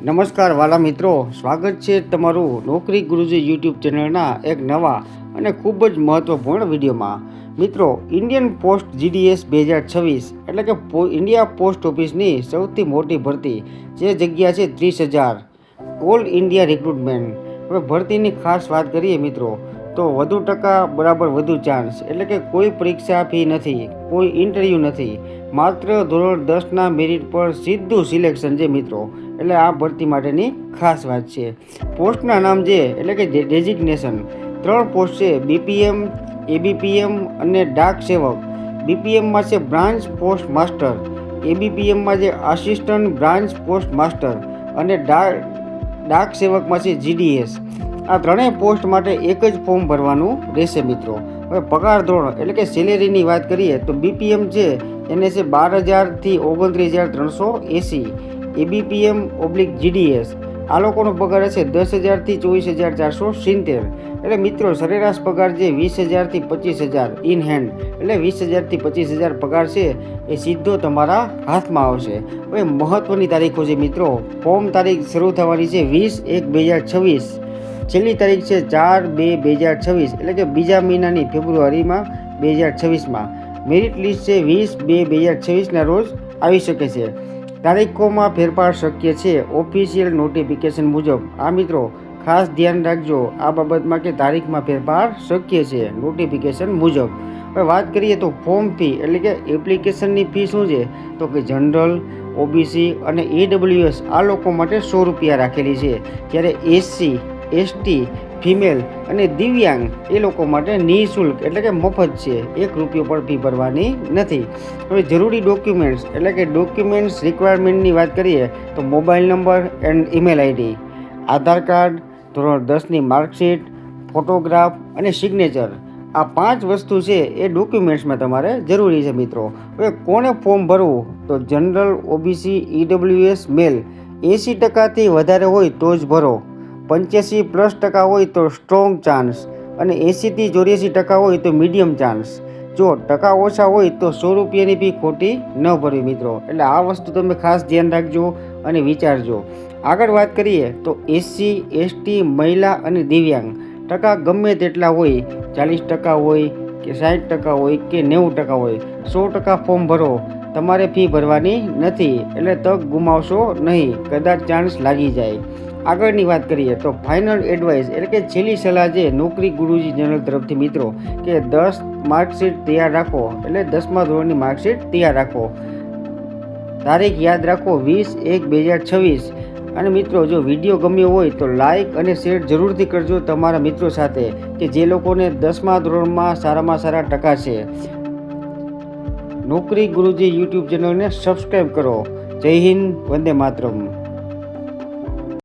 નમસ્કાર વાલા મિત્રો, સ્વાગત છે તમારું નોકરી ગુરુજી યુટ્યુબ ચેનલના એક નવા અને ખૂબ જ મહત્વપૂર્ણ વિડીયોમાં. મિત્રો, ઇન્ડિયન પોસ્ટ જીડીએસ બે હજાર છવ્વીસ એટલે કે ઇન્ડિયા પોસ્ટ ઓફિસની સૌથી મોટી ભરતી જે જગ્યા છે ત્રીસ હજાર. All India recruitment. હવે ભરતીની ખાસ વાત કરીએ મિત્રો, તો વધુ ટકા બરાબર વધુ ચાન્સ એટલે કે કોઈ પરીક્ષા ફી નથી, કોઈ ઇન્ટરવ્યૂ નથી. માત્ર ધોરણ દસના મેરિટ પર સીધું સિલેક્શન છે મિત્રો. એટલે આ ભરતી માટેની ખાસ વાત છે. પોસ્ટના નામ છે, એટલે કે ડેઝિગ્નેશન ત્રણ પોસ્ટ છે બીપીએમ એબીપીએમ અને ડાક સેવક. બીપીએમમાં છે બ્રાન્ચ પોસ્ટ માસ્ટર એબીપીએમમાં છે આસિસ્ટન્ટ બ્રાન્ચ પોસ્ટ માસ્ટર અને ડાક સેવકમાં છે જીડીએસ આ ત્રણેય પોસ્ટ માટે એક જ ફોર્મ ભરવાનું રહેશે મિત્રો. હવે પગાર ધોરણ, એટલે કે સેલેરીની વાત કરીએ, તો બીપીએમ છે, એને છે બાર હજારથી ઓગણત્રીસ હજાર ત્રણસો એંસી. ABPM oblique GDS. આ લોકોનો પગાર હશે દસ હજારથી ચોવીસ હજાર ચારસો સિત્તેર. એટલે મિત્રો, સરેરાશ પગાર જે વીસ હજારથી પચીસ હજાર ઇન હેન્ડ એટલે વીસ હજારથી પચીસ હજાર પગાર છે એ સીધો તમારા હાથમાં આવશે. હવે મહત્ત્વની તારીખો છે મિત્રો. ફોર્મ તારીખ શરૂ થવાની છે વીસ એક બે હજાર છવ્વીસ. છેલ્લી તારીખ છે ચાર બે બે હજાર છવ્વીસ. એટલે કે બીજા મહિનાની ફેબ્રુઆરીમાં બે હજાર છવ્વીસમાં. મેરિટ લિસ્ટ છે વીસ બે બે હજાર છવ્વીસના રોજ આવી શકે છે. તારીખોમાં ફેરફાર શક્ય છે. ઓફિશિયલ નોટિફિકેશન મુજબ, આ મિત્રો, ખાસ ધ્યાન રાખજો. આ બાબતમાં કે તારીખમાં ફેરફાર શક્ય છે. નોટિફિકેશન મુજબ. હવે વાત કરીએ તો ફોર્મ ફી એટલે કે એપ્લિકેશનની ફી શું છે? તો કે જનરલ ઓબીસી અને એડબ્લ્યુએસ આ લોકો માટે સો રૂપિયા રાખેલી છે. જ્યારે એસસી એસટી ફિમેલ અને દિવ્યાંગ, એ લોકો માટે નિઃશુલ્ક, એટલે કે મફત છે. એક રૂપિયો પણ ફી ભરવાની નથી. હવે જરૂરી ડોક્યુમેન્ટ્સ એટલે કે ડોક્યુમેન્ટ્સ રિક્વાયરમેન્ટની વાત કરીએ, તો mobile number and email ID, Aadhaar card, ધોરણ દસની માર્કશીટ, ફોટોગ્રાફ અને સિગ્નેચર આ પાંચ વસ્તુ છે એ ડોક્યુમેન્ટ્સમાં તમારે જરૂરી છે મિત્રો. હવે કોને ફોર્મ ભરવું? તો જનરલ, ઓબીસી ઈડબ્લ્યુએસ મેલ. એંસી ટકાથી વધારે હોય તો જ ભરો. પંચ્યાસી પ્લસ ટકા હોય તો સ્ટ્રોંગ ચાન્સ અને એંસીથી ચોર્યાસી ટકા હોય તો મીડિયમ ચાન્સ. જો ટકા ઓછા હોય તો સો રૂપિયાની ફી ખોટી ન ભરવી મિત્રો. એટલે આ વસ્તુ તમે ખાસ ધ્યાન રાખજો અને વિચારજો. આગળ વાત કરીએ તો એસસી એસટી મહિલા અને દિવ્યાંગ. ટકા ગમે તેટલા હોય, ચાલીસ ટકા હોય કે સાઠ ટકા હોય કે નેવું ટકા હોય, સો ટકા ફોર્મ ભરો. તમારે ફી ભરવાની નથી, એટલે તક ગુમાવશો નહીં. કદાચ ચાન્સ લાગી જાય. આગળની વાત કરીએ તો ફાઇનલ એડવાઇસ એટલે કે છેલ્લી સલાહ છે, નોકરી ગુરુજી ચેનલ તરફથી મિત્રો, કે દસ માર્કશીટ તૈયાર રાખો એટલે દસમા ધોરણની માર્કશીટ તૈયાર રાખો. તારીખ યાદ રાખો વીસ એક બે હજાર છવ્વીસ. અને મિત્રો, જો વીડિયો ગમ્યો હોય તો લાઇક અને શેર જરૂરથી કરજો તમારા મિત્રો સાથે, કે જે લોકોને દસમા ધોરણમાં સારામાં સારા ટકા છે. નોકરી ગુરુજી યુટ્યુબ ચેનલને સબસ્ક્રાઈબ કરો. જય હિન્દ, વંદે માતરમ.